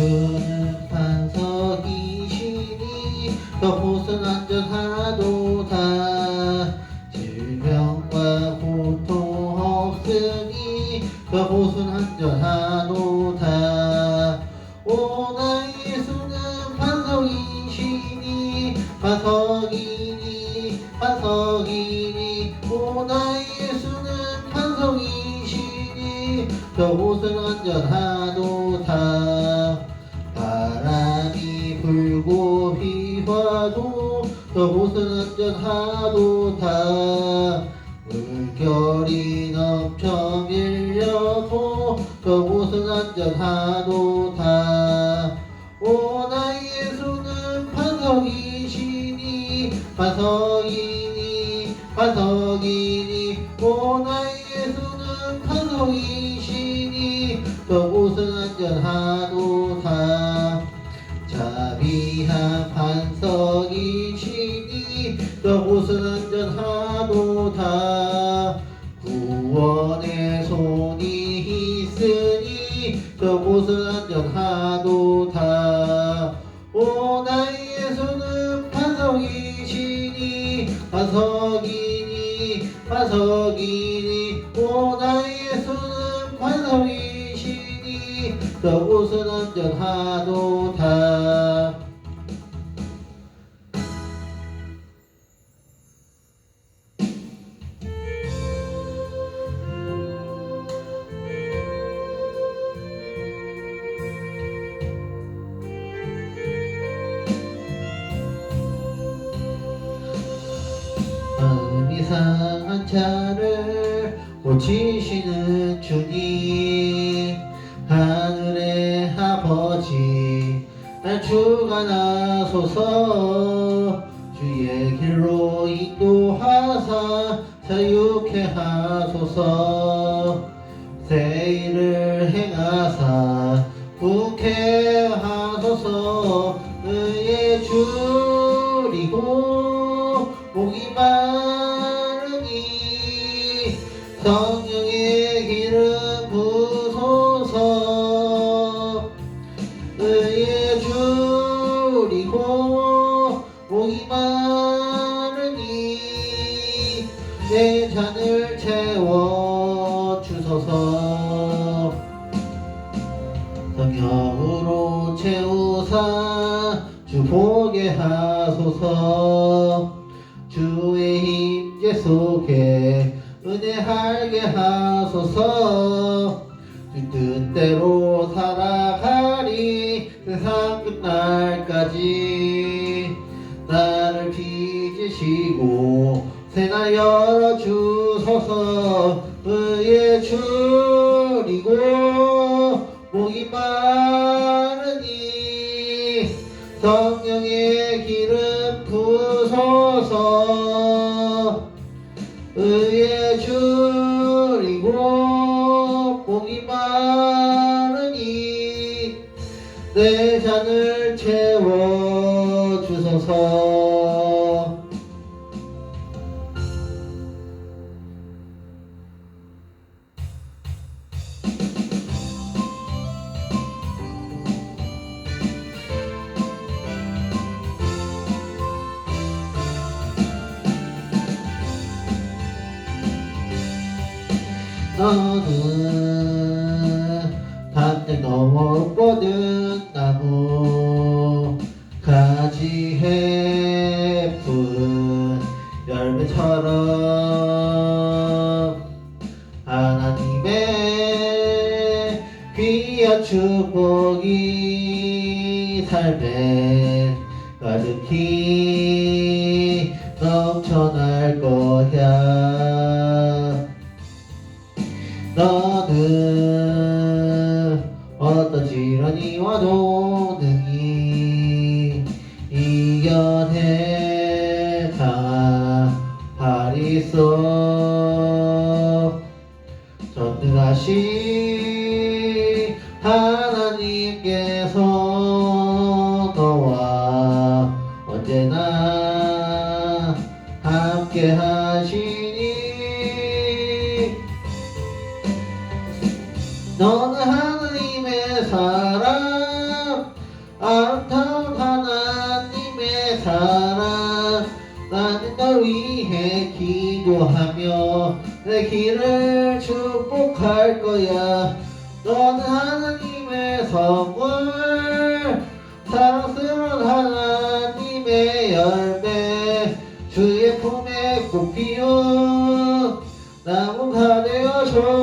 예수는 반석이시니 그곳은 안전하도다. 질병과 고통 없으니 그곳은 안전하도다. 오나 예수는 반석이시니 반석이니 반석이니. 오나 예수는 반석이시니 그곳은 안전하도다 비와도 그곳은 안전하도다 물결이 넘쳐 밀려도 그곳은 안전하도다 오나 예수는 반석이시니 반석이니 반석이니. 오나 예수는 반석이시니 그곳은 안전하도 손이 있으니 그곳은 안전하도다. 오나 예수는 반석이시니 반석이니 반석이니. 오나 예수는 반석이시니 그곳은 안전하도다 마음이 상한 자를 고치시는 주님 하늘의 아버지 날 주관하소서 주의 길로 인도하사 자유케 하소서. 새 일을 행하사 국회 성령의 기름 부소서. 의의 줄이고 목이 마르니 내 잔을 채워 주소서. 성령으로 채우사 주 보게 하소서. 주의 힘제 속에 은혜하게 하소서. 주 뜻대로 살아가리. 세상 끝날까지. 나를 빚으시고 새날 열어주소서. 의의 줄이고 의의 줄이고 목이 마르니 내 잔을 채워 주소서 너는 단장 너머 뻗은 나무 가지에 푸른 열매처럼 하나님의 귀한 축복이 삶에 가득히 넘쳐날 거야 너는 어떤 질환이 와도 능히 이겨내 있어 전능하신 하나님께서 너와 언제나 사랑 아름다운 하나님의 사랑. 나는 널 위해 기도하며 내 길을 축복할 거야. 너는 하나님의 성을 사랑스러운 하나님의 열매 주의 품에 꽃피어 나무가 되어줘.